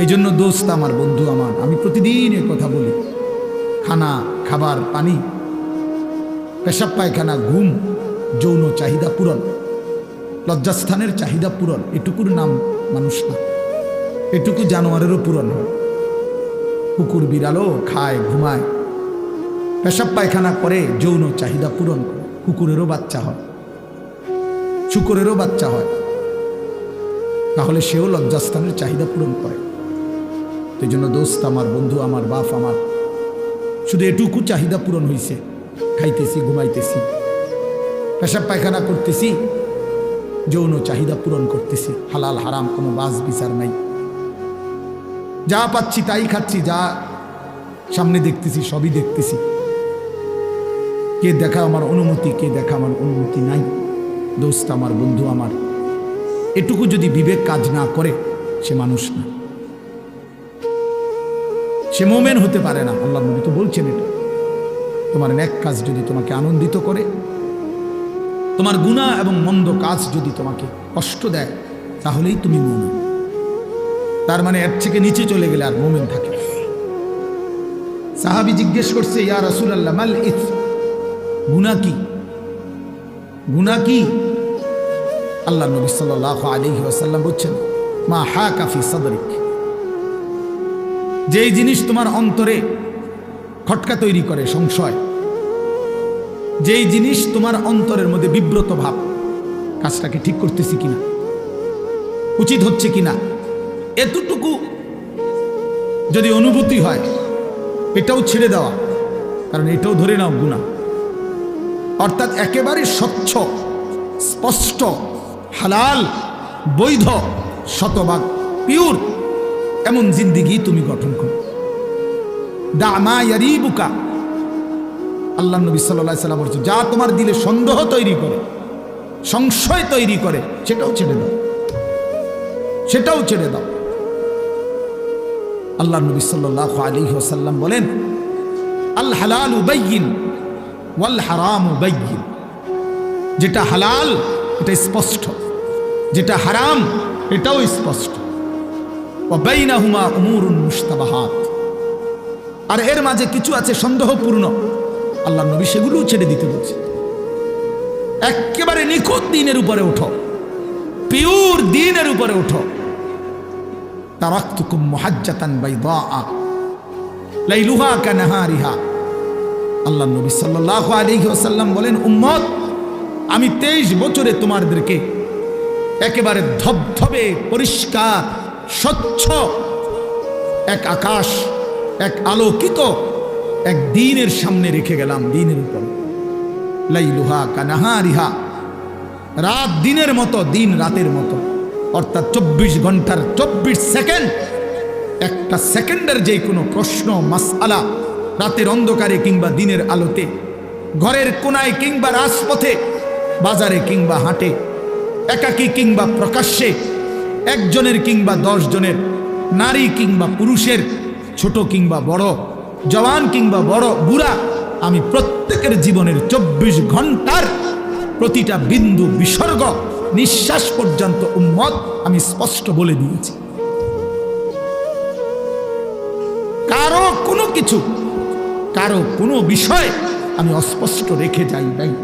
এই জন্য দোস্ত আমার, বন্ধু আমার, আমি প্রতিদিন এ কথা বলি। খানা, খাবার, পানি, পেশাব পায়খানা, ঘুম, যৌন চাহিদা পূরণ, লজ্জাস্থানের চাহিদা পূরণ, এটুকুর নাম মানুষ না। এটুকু জানোয়ারেরও পূরণ হয়। কুকুর বিড়ালও খায়, ঘুমায়। পেশাব পায়খানা করে, যৌন চাহিদা পূরণ করে। কুকুরেরও বাচ্চা হয়। শুকুরেরও বাচ্চা হয়। তাহলে সেও লজ্জাস্থানের চাহিদা পূরণ করে। এই জন্য দোস্ত আমার, বন্ধু আমার, বাপ আমার, শুধু এটুকু চাহিদা পূরণ হয়েছে খাইতেছি, ঘুমাইতেছি, পেশাব পায়খানা করতেছি, যৌন চাহিদা পূরণ করতেছি। হালাল, হারাম, কোনো বাস বিচার নাই। যা পাচ্ছি তাই খাচ্ছি, যা সামনে দেখতেছি, সবই দেখতেছি। কে দেখা আমার অনুমতি, কে দেখা আমার অনুমতি নাই। দোস্ত আমার, বন্ধু আমার, এটুকু যদি বিবেক কাজ না করে, সে মানুষ না। সে মোমেন হতে পারে না। আল্লাহ নবী তো বলছেন এটা। তোমার ন্যাক কাজ যদি তোমাকে আনন্দিত করে, তোমার গুণা এবং মন্দ কাজ যদি তোমাকে কষ্ট দেয়, তাহলেই তুমি মোমেন। তার মানে এর থেকে নিচে চলে গেলে আর মোমেন থাকে সাহাবি জিজ্ঞেস করছে, ইয়া রাসুল আল্লাহ মাল ইথ গুণা কি? গুণা কি? আল্লাহ নবী সাল্লাহ আলহি আসাল্লাম বলছেন, মা হা কাফি সদরিক। যেই জিনিস তোমার অন্তরে খটকা তৈরি করে, সংশয়, যেই জিনিস তোমার অন্তরের মধ্যে বিব্রত ভাব, কাজটাকে ঠিক করতেছি কিনা, উচিত হচ্ছে কিনা, এতটুকু যদি অনুভূতি হয়, এটাও ছেড়ে দেওয়া, কারণ এটাও ধরে নাও গুণা। অর্থাৎ একেবারে স্বচ্ছ, স্পষ্ট, হালাল, বৈধ, শতভাগ পিওর এমন জিন্দিগি তুমি গঠন করো। দামা বুকা আল্লাহ নবী সাল্লাহ সাল্লাম বলছে যা তোমার দিলে সন্দেহ তৈরি করে, সংশয় তৈরি করে, সেটাও ছেড়ে দাও। সেটাও ছেড়ে দাও। আল্লাহ নবী সাল্লাহ আলী সাল্লাম বলেন, আল হালাল উবাইন ওয়াল হারাম উবাইন যেটা হালাল, এটা স্পষ্ট। যেটা হারাম, এটাও স্পষ্ট। ওবাইনাহুমা উমুরুন মুস্তাবাহাত আর এর মাঝে কিছু আছে সন্দেহপূর্ণ। আল্লাহ নবী সেগুলোও ছেড়ে দিতে বলছে। একেবারে নিখুঁত দিনের উপরে উঠো। পিওর দিনের উপরে উঠো। তারাক্তুকুম মুহাজ্জাতান বাইদা লাইলুহা কানাহারিহা। আল্লাহ নবী সাল্লাল্লাহু আলাইহি বলেন, উম্মত, আমি তেইশ বছরে তোমাদেরকে একেবারে ধবধবে, পরিষ্কার স্বচ্ছ। এক আকাশ, এক আলোকিত, এক দিনের সামনে রেখে গেলাম দিনের উপর। লাইলুহা কানাহারিহা, রাত দিনের মতো, দিন রাতের মতো। অর্থাৎ চব্বিশ ঘণ্টার চব্বিশ সেকেন্ড। একটা সেকেন্ডের যে কোনো প্রশ্ন, মাসআলা, রাতের অন্ধকারে কিংবা দিনের আলোতে, ঘরের কোনায় কিংবা রাজপথে, বাজারে কিংবা হাটে, একাকী কিংবা প্রকাশ্যে একজনের কিংবা দশ জনের নারী কিংবা পুরুষের, ছোট কিংবা বড়, জওয়ান কিংবা বড়, বুড়া, আমি প্রত্যেকের জীবনের চব্বিশ ঘণ্টার প্রতিটা বিন্দু বিসর্গ, নিঃশ্বাস পর্যন্ত উম্মত আমি স্পষ্ট বলে দিয়েছি। কারও কোনো কিছু, কারও কোনো বিষয় আমি অস্পষ্ট রেখে যাই নাই।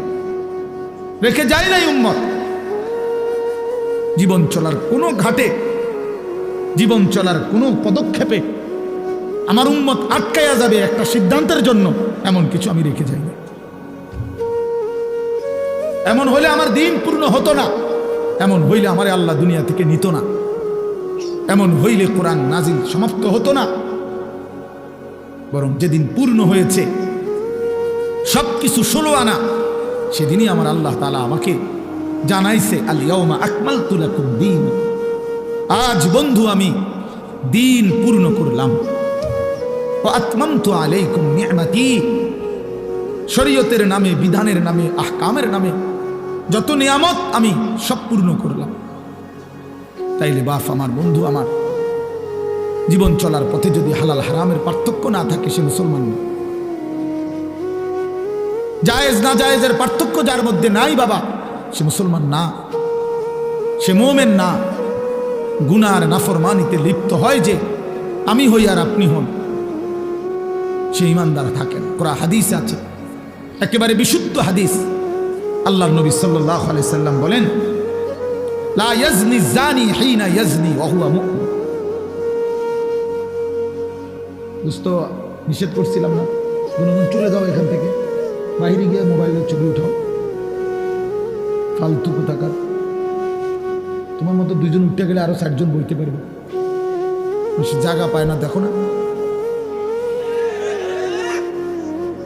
রেখে যাই নাই উম্মত। জীবন চলার কোনো ঘাটে, জীবন চলার কোনো পদক্ষেপে আমার উন্মত আটকাইয়া যাবে একটা সিদ্ধান্তের জন্য, এমন কিছু আমি রেখে যাই এমন হলে আমার দিন পূর্ণ হতো না, এমন হইলে আমার আল্লাহ দুনিয়া থেকে নিত না, এমন হইলে কোরআন নাজিল সমাপ্ত হতো না। বরং যেদিন পূর্ণ হয়েছে সব কিছু ষোলো আনা, সেদিনই আমার আল্লাহ তালা আমাকে জানাইছে আলিয়াউমা আকমাল তুলাকুম দিন। আজ বন্ধু আমি দিন পূর্ণ করলাম। শরীয়তের নামে, বিধানের নামে, আহকামের নামে যত নিয়ামত আমি সব পূর্ণ করলাম। তাইলে বাফ আমার, বন্ধু আমার, জীবন চলার পথে যদি হালাল হারামের পার্থক্য না থাকে সে মুসলমান না। জায়েজ না জায়েজের পার্থক্য যার মধ্যে নাই বাবা। সে মুসলমান না, সে মোমেন না। গুনার নাফরমানিতে লিপ্ত হয় যে, আমি হই আর আপনি হন। সে ইমানদার থাকেন কোরা হাদিস আছে। একেবারে বিশুদ্ধ হাদিস। আল্লাহ নবী সাল্লাহ সাল্লাম বলেন, লা জানি নিষেধ করছিলাম না। গুনগুন চলে যাও এখান থেকে। বাইরে গিয়ে মোবাইলের ছবি উঠাও। ফালতু কোথাকার। তোমার মতো দুজন উঠতে গেলে আরও চারজন বইতে পারবে। বেশি জায়গা পায় না, দেখো না।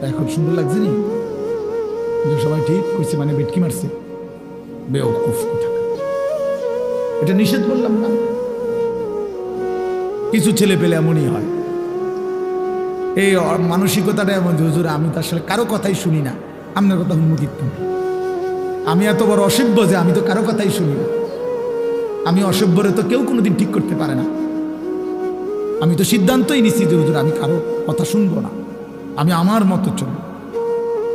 এখন সুন্দর লাগছে নি? সবাই ঠিক কইছে মানে বেটকি মারছে। এটা নিষেধ করলাম না। কিছু ছেলে পেলে এমনই হয়। এই মানসিকতাটা এমন হুজুর, আমি তো আসলে কারও কথাই শুনি না। আপনার কথা উন্মুখিত আমি এত বড় অসভ্য যে আমি তো কারও কথাই শুনি না। আমি অসভ্যরে তো কেউ কোনোদিন ঠিক করতে পারে না। আমি তো সিদ্ধান্তই যে, হুজুর, আমি কারও কথা শুনব না। আমি আমার মতো চলব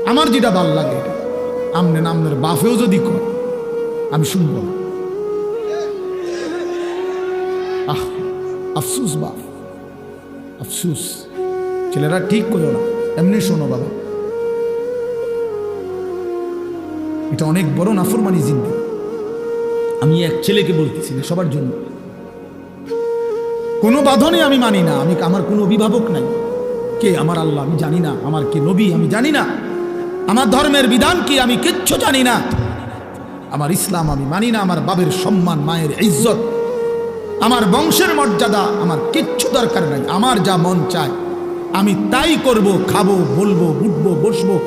আমার যেটা ভালো লাগে এটা আমনে নামনের বাফেও যদি কর, আমি শুনব না। আহ, আফসুস বাপ আফসুস। ছেলেরা ঠিক করো না। এমনি শোনো বাবা। এটা অনেক বড় নাফরমানি জিন্দি। আমি এক ছেলেকে বলতেছি না, সবার জন্য। কোনো বাঁধনে আমি মানি না, আমি আমার কোনো অভিভাবক নাই। কে আমার আল্লাহ আমি জানি না, আমার কে নবী আমি জানি না। আমার ধর্মের বিধান কি আমি কিচ্ছু জানি না। আমার ইসলাম আমি মানি না, আমার বাবের সম্মান, মায়ের ইজ্জত। আমার বংশের মর্যাদা আমার কিচ্ছু দরকার নাই, আমার যা মন চায়। আমি তাই করব, খাব, বলব উঠবো বসবো,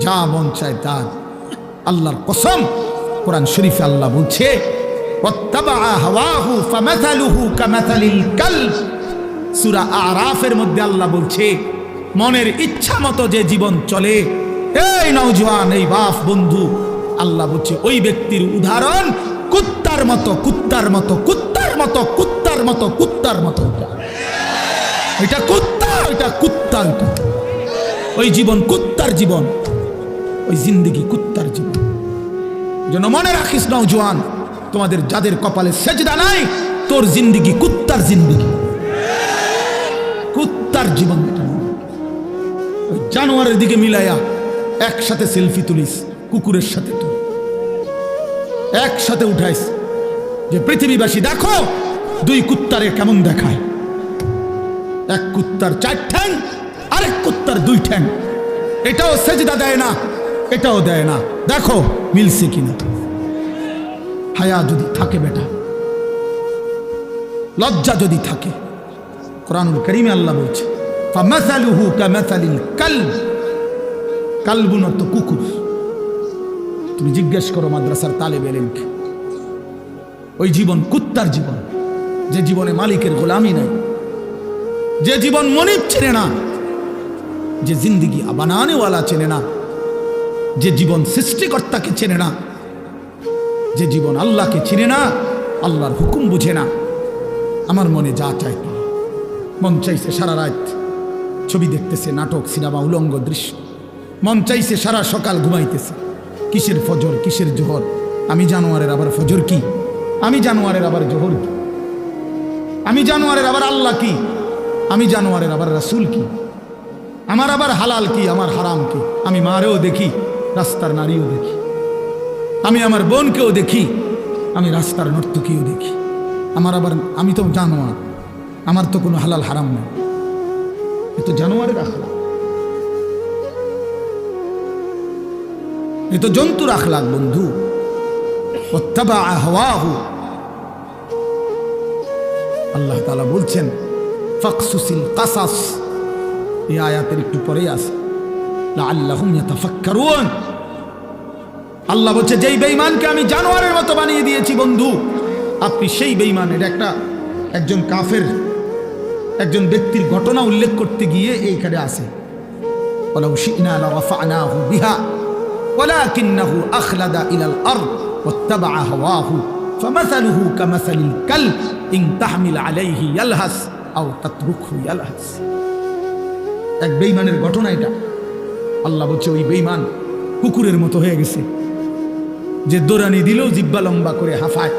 যা মন চায় তা আল্লাহর কসম, কোরআন শরীফে আল্লাহ বলছে। সূরা আরাফের মধ্যে আল্লাহ বলছে, মনের ইচ্ছা মতো যে জীবন চলে, এই নওজোয়ান, এই বাপ বন্ধু আল্লাহ বলছে, ওই ব্যক্তির উদাহরণ, কুত্তার মতো কুত্তার মতো কুত্তার মতো কুত্তার মতো কুত্তার মতো এটা। কুত্তা এটা কুত্তা ওই জীবন কুত্তার জীবন ওই জিন্দিগি কুত্তার জীবন যেন মনে রাখিস নাও জোয়ান তোমাদের যাদের কপালে সেজদা নাই, তোর জিন্দিগি কুত্তার জিন্দিগি। কুত্তার জীবন ওই জানোয়ারের দিকে মিলাইয়া একসাথে সেলফি তুলিস, কুকুরের সাথে তুল। একসাথে উঠাইস যে পৃথিবীবাসী, দেখো দুই কুত্তারে কেমন দেখায়। এক কুত্তার চার ঠ্যাং, আরেক কুত্তার দুই ঠ্যাং। এটাও সেজদা দেয় না। এটাও দেয় না। দেখো, মিলছে কিনা। হায়া যদি থাকে বেটা। লজ্জা যদি থাকে। কোরআনুল করিমে আল্লাহ বলছে, ফামাসালুহু কুকুর। তুমি জিজ্ঞেস করো মাদ্রাসার তালেব এলেমকে ওই জীবন কুত্তার জীবন। যে জীবনে মালিকের গোলামি নাই। যে জীবন মনিব চেনে না। যে জিন্দিগি বানানেওয়ালা চেনে না। যে জীবন সৃষ্টিকর্তাকে চেনে না, যে জীবন আল্লাহকে চিনে না, আল্লাহর হুকুম বুঝে না, আমার মনে যা চাই মন চাইছে সারা রাত ছবি দেখতেছে, নাটক, সিনেমা, উলঙ্গ দৃশ্য। মন চাইছে সারা সকাল ঘুমাইতেছে। কিসের ফজর, কিসের জোহর? আমি জানোয়ারের আবার ফজর কি? আমি জানোয়ারের আবার জোহর কি? আমি জানোয়ারের আবার আল্লাহ কি? আমি জানোয়ারের আবার রাসুল কি? আমার আবার হালাল কি? আমার হারাম কি? আমি মারেও দেখি। রাস্তার নারীও দেখি। আমি আমার বোনকেও দেখি, আমি রাস্তার নর্তকীও দেখি। আমার আবার, আমি তো জানোয়ার, আমার তো কোনো হালাল হারাম নেই। এ তো জানোয়ারের আখলাক। এ তো জন্তুর আখলাক, বন্ধু। আল্লাহ তাআলা বলছেন, ফাকসুসিল কাসাস। এই আয়াতের একটু পরেই আছে আল্লাহ বলছে যেই বেঈমানকে আমি জানোয়ারের মতো বানিয়ে দিয়েছি বন্ধু আপনি সেই বেঈমানের একটা একজন কাফের একজন ব্যক্তির ঘটনা উল্লেখ করতে গিয়ে এইখানে আসে ولو شئنا لرفعناه بها ولكنه أخلد إلى الأرض واتبع هواه فمثله كمثل الكلب إن تحمل عليه يلهث أو تتركه يلهث এক বেইমানের ঘটনা এটা আল্লাহ বলছে, ওই বেইমান কুকুরের মতো হয়ে গেছে। যে দোরানি দিলেও জিব্বা লম্বা করে হাফায়,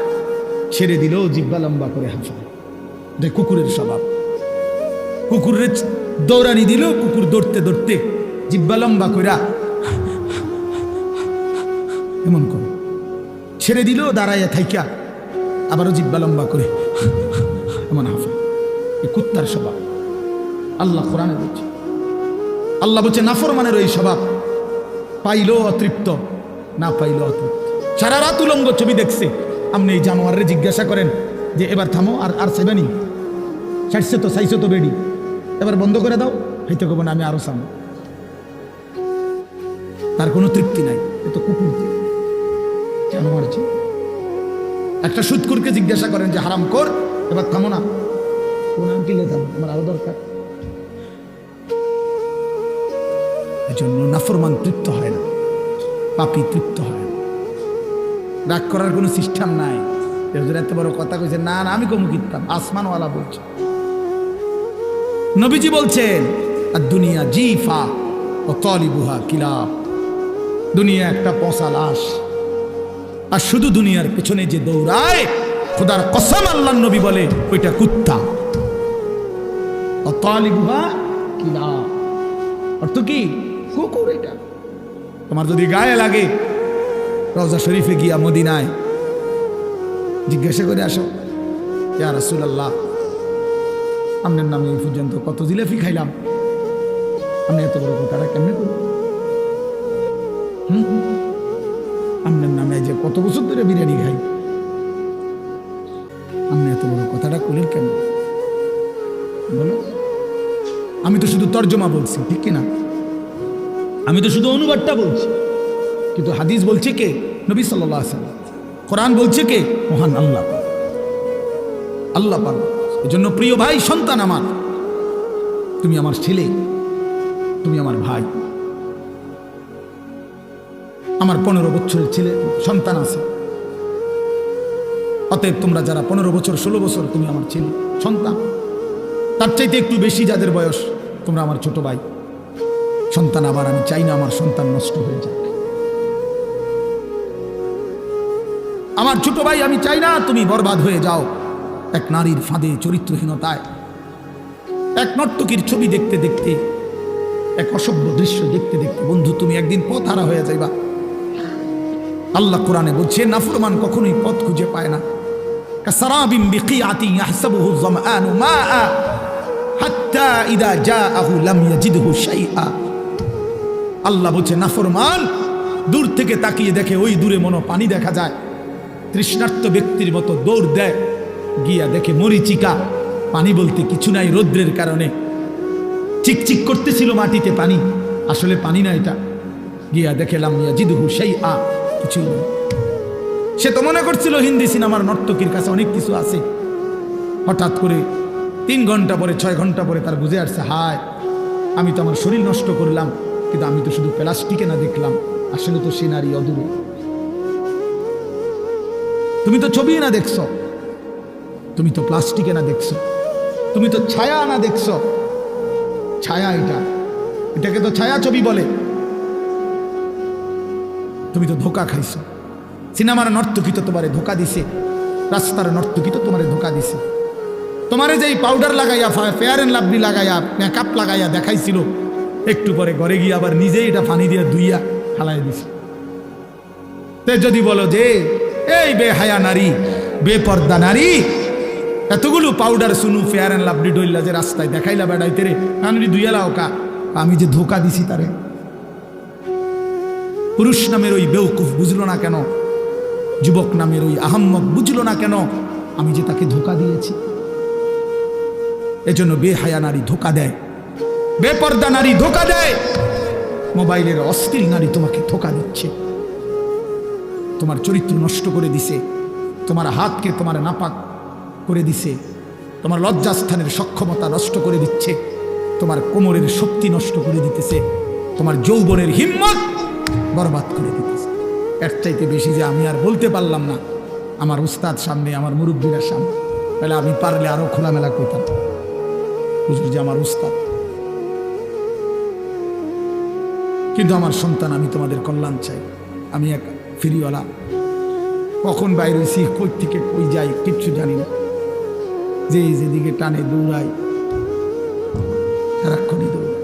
ছেড়ে দিলেও জিব্বা লম্বা করে হাফায়। এটা কুকুরের স্বভাব। কুকুরের দৌড়ানি দিল কুকুর দৌড়তে দৌড়তে জিব্বা লম্বা কইরা এমন করে। ছেড়ে দিল দাঁড়াইয়া থাইকা আবারও জিব্বা লম্বা করে এমন হাফে এই কুত্তার স্বভাব। আল্লাহ কোরআনে বলছে আল্লাহ বলছে নাফরমানের ওই স্বভাব। পাইলো অতৃপ্ত, না পাইলো অতৃপ্ত। সারা রাত উলঙ্গ ছবি দেখছে। আপনি এই জানোয়ারে জিজ্ঞাসা করেন যে, এবার থামো, আর আর সেবেনি ষাটছে তো, সাইছে তো বেডি। এবার বন্ধ করে দাও হইতে কব না আমি আরও সামো। তার কোনো তৃপ্তি নাই, এ তো কুকুর। জানোয়ার যে। একটা সুৎকুরকে জিজ্ঞাসা করেন যে, হারাম কর, এবার থামো না। কোন আঙ্কিলে আমার আরও দরকার। এজন্য নাফরমান তৃপ্ত হয় না। পাপি তৃপ্ত হয় না। রাগ করার কোনো সিস্টেম নাই। এত বড় কথা কইছে, না না, আমি কমু কিনতাম আসমানওয়ালা বলছে। নবীজি বলছেন আর দুনিয়া জিফা ও তলিবুহা কিলাব। দুনিয়া একটা পচা লাশ। আর শুধু দুনিয়ার পেছনে যে দৌড়ায়, খোদার কসম আল্লাহ নবী বলে, ওইটা কুত্তা। ও তলিবুহা কিলাব। অর্থ কি? কুকুর এটা। তোমার যদি গায়ে লাগে, রওজা শরীফে গিয়া মদিনায় জিজ্ঞাসা করে আসো, ইয়া রাসূলুল্লাহ আপনার নামে এই পর্যন্ত কত জিলাপি খাইলাম? আপনি এত বড় কথাটা কেমনে করুন হুম আপনার নামে যে কত বছর ধরে বিরিয়ানি খাই। আপনি এত বড় কথাটা করলেন কেন? বলো। আমি তো শুধু তর্জমা বলছি, ঠিক কিনা? আমি তো শুধু অনুবাদটা বলছি। কিন্তু হাদিস বলছে কে? নবী সাল্লাহ সাল্লাম। কোরআন বলছে কে? মহান আল্লাহ। আল্লাহ এই জন্য প্রিয় ভাই, সন্তান আমার, তুমি আমার ছেলে, তুমি আমার ভাই, আমার পনেরো বছরের ছেলে, সন্তান আছে। অতএব তোমরা যারা পনেরো বছর, ষোলো বছর তুমি আমার ছেলে, সন্তান, তার চাইতে একটু বেশি যাদের বয়স, তোমরা আমার ছোট ভাই। সন্তান আবার আমি চাই না আমার সন্তান নষ্ট হয়ে যাক। আমার ছোট ভাই, আমি চাই না তুমি বরবাদ হয়ে যাও। এক নারীর ফাঁদে চরিত্রহীনতায়, এক নর্তকীর ছবি দেখতে দেখতে, এক অসভ্য দৃশ্য দেখতে দেখতে, বন্ধু, তুমি একদিন পথ হারা হয়ে যাইবা। আল্লাহ কোরআনে বলছে, নাফরমান কখনোই পথ খুঁজে পায় না। লাম ইয়াজিদহু শাইআ। আল্লাহ বলছে, নাফরমান, দূর থেকে তাকিয়ে দেখে ওই দূরে মনো পানি দেখা যায়। তৃষ্ণার্ত ব্যক্তির মতো দৌড় দেয়, গিয়া দেখে মরিচিকা। পানি বলতে কিছু নাই রৌদ্রের কারণে। চিকচিক করতেছিল মাটিতে পানি, আসলে পানি না এটা। গিয়া দেখেলাম জিদুহু সেই আ কিছুই নেই। সে তো মনে করছিল হিন্দি সিনেমার নর্তকীর কাছে অনেক কিছু আছে। হঠাৎ করে তিন ঘণ্টা পরে, ছয় ঘণ্টা পরে তার বুঝে আসছে, হায়, আমি তো আমার শরীর নষ্ট করলাম। কিন্তু আমি তো শুধু প্লাস্টিকে না দেখলাম। আসলে তো সে নারী অদূরে। তুমি তো ছবি না দেখছ। তুমি তো প্লাস্টিকে না দেখছ। তুমি তো ছায়া না দেখছ। ছায়া এটা। এটাকে তো ছায়া ছবি বলে। তুমি তো ধোকা খাইছো। সিনেমার নর্তকী তো তোমারে ধোকা দিছে। রাস্তার নর্তকী তো তোমারে ধোকা দিছে। তোমারে যেই পাউডার লাগাইয়া ফেয়ার এন্ড লাভলি লাগাইয়া মেকআপ লাগাইয়া দেখাইছিল একটু পরে ঘরে গিয়ে আবার নিজেই এটা পানি দিয়ে ধুইয়া ফালাই দিছে। তে যদি বলো যে, এই বেহায়া নারী, বেপর্দা নারী, এতগুলো powder Suno fair and lovely ডইলা যে রাস্তায় দেখাইলা বেড়াইতে রে আনরি দুইয়ালা ওকা আমি যে ধোকা দিছি তারে। পুরুষ নামের ওই বেউকুফ বুঝলো না কেন? যুবক নামের ওই আহম্মদ বুঝলো না কেন? আমি যে তাকে ধোকা দিয়েছি। এজন্য বেহায়া নারী ধোকা দেয়। বেপর্দা নারী ধোকা দেয়। মোবাইলের অস্থির নারী তোমাকে ধোকা দিচ্ছে। তোমার চরিত্র নষ্ট করে দিছে। তোমার হাতকে তোমার নাপাক করে দিছে। তোমার লজ্জাস্থানের সক্ষমতা নষ্ট করে দিচ্ছে। তোমার কোমরের শক্তি নষ্ট করে দিতেছে। তোমার যৌবনের হিম্মত বরবাদ করে দিতেছে। এর চাইতে বেশি যে আমি আর বলতে পারলাম না। আমার উস্তাদ সামনে, আমার মুরব্বীরা সামনে। তাহলে আমি পারলে আরও খোলামেলা করতাম বুঝলি যে আমার উস্তাদ। কিন্তু আমার সন্তান আমি তোমাদের কল্যাণ চাই আমি এক ফিরিওয়ালা কখন বাইরে হয়েছি কই থেকে কই যাই কিচ্ছু জানি না যে যেদিকে টানে দৌড়াই সারাক্ষণই দৌড়ায়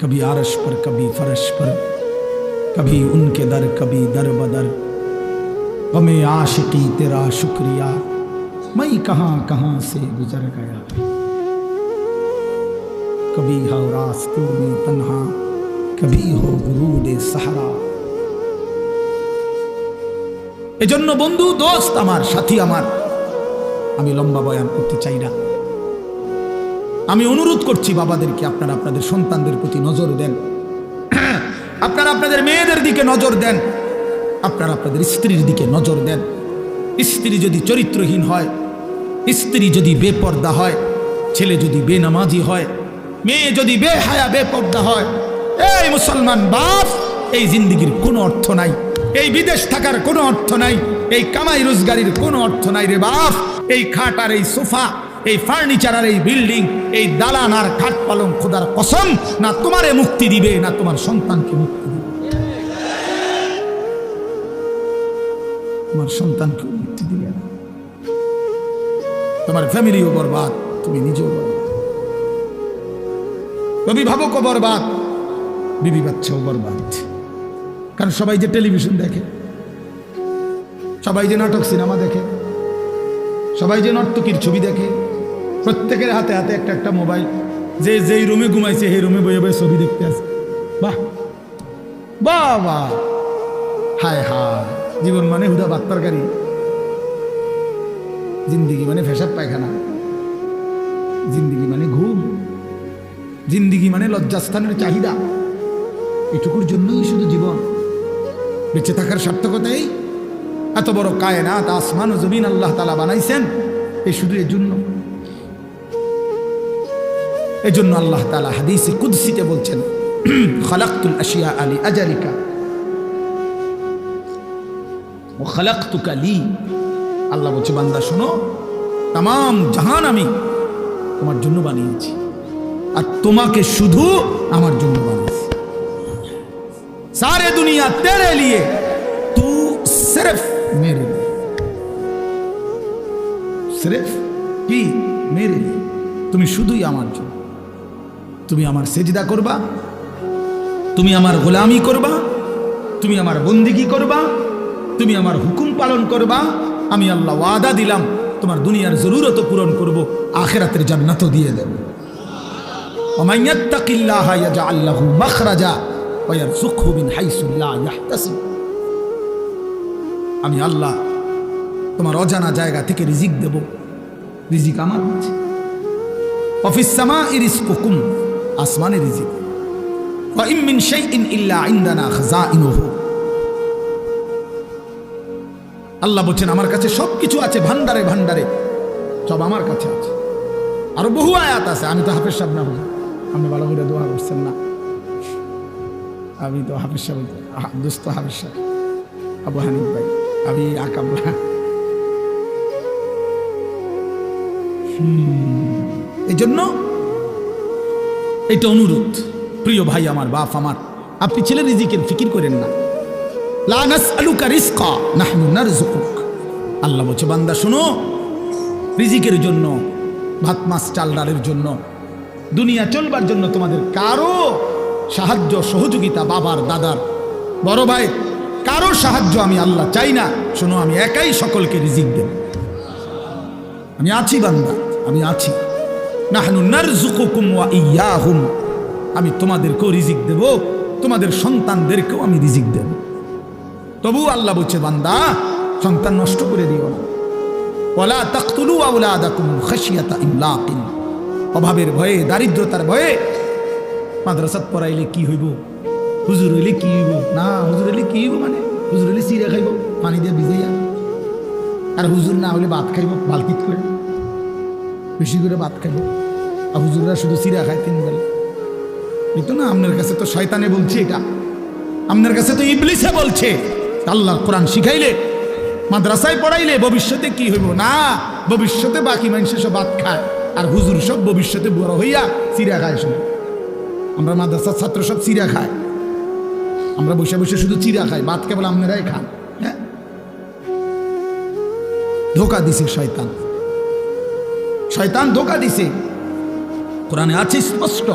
कभी आरश पर कभी फरश पर कभी उनके दर कभी दर बदर गमे आशिकी तेरा शुक्रिया मैं कहाँ कहाँ से गुजर गया कभी हो रास्तों में तन्हा कभी हो गुरूद सहारा এজন্য বন্ধু দোস্ত আমার সাথী আমার আমি লম্বা বয়ান করতে চাই না আমি অনুরোধ করছি বাবাদেরকে আপনারা আপনাদের সন্তানদের প্রতি নজর দেন আপনারা আপনাদের মেয়েদের দিকে নজর দেন আপনারা আপনাদের স্ত্রীর দিকে নজর দেন স্ত্রী যদি চরিত্রহীন হয় স্ত্রী যদি বেপর্দা হয় ছেলে যদি বেনামাজি হয় মেয়ে যদি বেহায়া, বেপর্দা হয়, এই মুসলমান বাপ, এই জিন্দিগির কোনো অর্থ নাই। এই বিদেশ থাকার কোনো অর্থ নাই। এই কামাই রোজগারির কোনো অর্থ নাই রে বাপ। এই খাট আর এই সোফা, এই ফার্নিচার আর এই বিল্ডিং, এই দালান আর খাট পালং খোদার কসম, না তোমারে মুক্তি দিবে, না তোমার সন্তানকে মুক্তি দিবে। তোমার সন্তানকে মুক্তি দিবে না। তোমার ফ্যামিলিও বরবাদ, তুমি নিজেও বরবাদ। অভিভাবকও বরবাদ? বিবি বাচ্চাও বরবাদ। কারণ সবাই যে টেলিভিশন দেখে, সবাই যে নাটক, সিনেমা দেখে, সবাই যে নর্তকীর ছবি দেখে, প্রত্যেকের হাতে হাতে একটা একটা মোবাইল। যে যেই রুমে ঘুমাইছে, সেই রুমে বয়ে বয়ে ছবি দেখতে আসে। বাহ! বাহ বাহ হায় হায়! জীবন মানে হুদা বাত্তারকারী জিন্দিগি মানে ফেসাব পায়খানা। জিন্দিগি জিন্দিগি মানে লজ্জাস্থানের চাহিদা। এটুকুর জন্যই শুধু জীবন। বেঁচে থাকার সার্থকতাই এত বড় কায়নাত, আসমান ও জমিন আল্লাহ তালা বানাইছেন এই শুধু এর জন্য এজন্য আল্লাহ তালা হাদিসে কুদসিতে বলছেন, খালাক্তুল আশিয়া আলী আজালিকা। ও খালাক্তুকা লি। আল্লাহ বলছে, বান্দা, শোনো, তাম জাহান আমি তোমার জন্য বানিয়েছি। আর তোমাকে শুধু আমার জন্য বানিয়েছি সারে দুনিয়া তেরে লিয়ে তু সিরফ মেরে লিয়ে কি? মেরে তুমি শুধুই আমার জন্য। তুমি আমার সেজদা করবা। তুমি আমার গোলামি করবা। তুমি আমার বন্দিগি করবা। তুমি আমার হুকুম পালন করবা। আমি আল্লাহ ওয়াদা দিলাম, তোমার দুনিয়ার জরুরত পূরণ করব, আখেরাতের জান্নাত দিয়ে দেবো। আমি আল্লাহ তোমার অজানা জায়গা থেকে রিজিক দেব। রিজিক আমার আছে অফিস সামা ইরিস কুকুম আসমানে রিজিক। ইমিন সেই ইন ইল্লা ইন্দানা আল্লাহ বলছেন, আমার কাছে সব কিছু আছে ভান্ডারে ভান্ডারে সব আমার কাছে আছে। আরও বহু আয়াত আছে, আমি তো হাফেজ সাহেব না আপনি ভালো করে দোয়া করছেন না। আমি তো হাফিজ সাহেব দোস্ত হাফিজ সাহেব আবু হানিফ ভাই, আমি আকাবরা এই জন্য এটা অনুরোধ, প্রিয় ভাই, আমার বাপ, আমার। আপনি ছেলে রিজিকের ফিকির করেন না। আল্লাহ বলছে, বান্দা, শোনো, রিজিকের জন্য ভাত মাছ চাল ডালের জন্য দুনিয়া চলবার জন্য তোমাদের কারও সাহায্য, সহযোগিতা বাবার, দাদার। বড় ভাই, কারও সাহায্য আমি আল্লাহ চাই না। শোনো, আমি একাই সকলকে রিজিক দেব। আমি আছি বান্দা, আমি আছি। ইয়াহুম। আমি তোমাদেরকেও রিজিক দেব, তোমাদের সন্তানদেরকেও আমি রিজিক দেব। তবু আল্লাহ বলছে, বান্দা, সন্তান নষ্ট করে দিও না। ওয়ালা তাকতুলু আওলাদাকুম খাশিয়াতা ইমলাকিন। অভাবের ভয়ে, দারিদ্রতার ভয়ে মাদ্রাসাত পড়াইলে কি হইব? হুজুর হইলে কি হইব? না, হুজুর হইলে কি হইব মানে? হুজুর হইলে চিড়া খাইব, পানি দিয়ে ভিজাইয়া। আর হুজুর না হলে ভাত খাইব, বালতিত করে। বেশি করে ভাত খাইব। আর হুজুররা শুধু চিড়া খায় তিন বেলা। এই তো না, আপনার কাছে তো শয়তানে বলছে এটা। আপনার কাছে তো ইবলিসে বলছে। আল্লাহ কোরআন শিখাইলে, মাদ্রাসায় পড়াইলে ভবিষ্যতে কি হইব? না, ভবিষ্যতে বাকি মানুষ সব ভাত খায়। আর হুজুর সব ভবিষ্যতে বড় হইয়া চিড়া খায় সব আমরা মাদ্রাসার ছাত্র সব চিড়া খায়। আমরা বসে বসে শুধু চিড়া খাই ভাত কেবল আপনারাই খান হ্যাঁ? ধোকা দিছে শয়তান। শয়তান ধোকা দিছে। কোরআনে আছে স্পষ্ট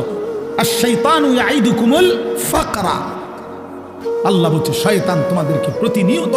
আর শৈতানু ইয়াইদুকুমুল ফাকরা। আল্লাহ বলছে, শয়তান তোমাদেরকে প্রতিনিয়ত